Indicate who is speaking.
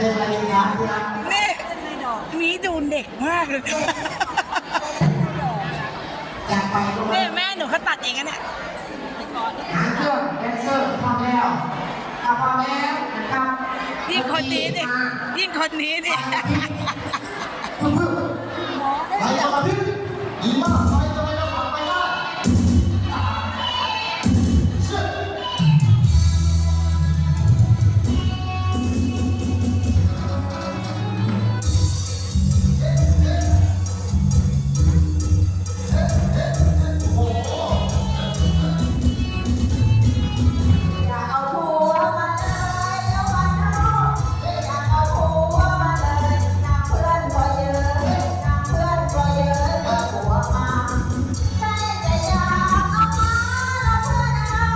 Speaker 1: นี่ก
Speaker 2: นี่มีดูเด็กมากเลย
Speaker 1: อ
Speaker 2: นี่แม่หนูเขาตัดเองกันเนี่ย
Speaker 1: หางเครื่องแดนเซอร์พร้อมแล้วพร้อมแล้วนะครับ
Speaker 2: ยิ่งคนนี้ดิยิ่งคนนี้ดิ
Speaker 1: ที่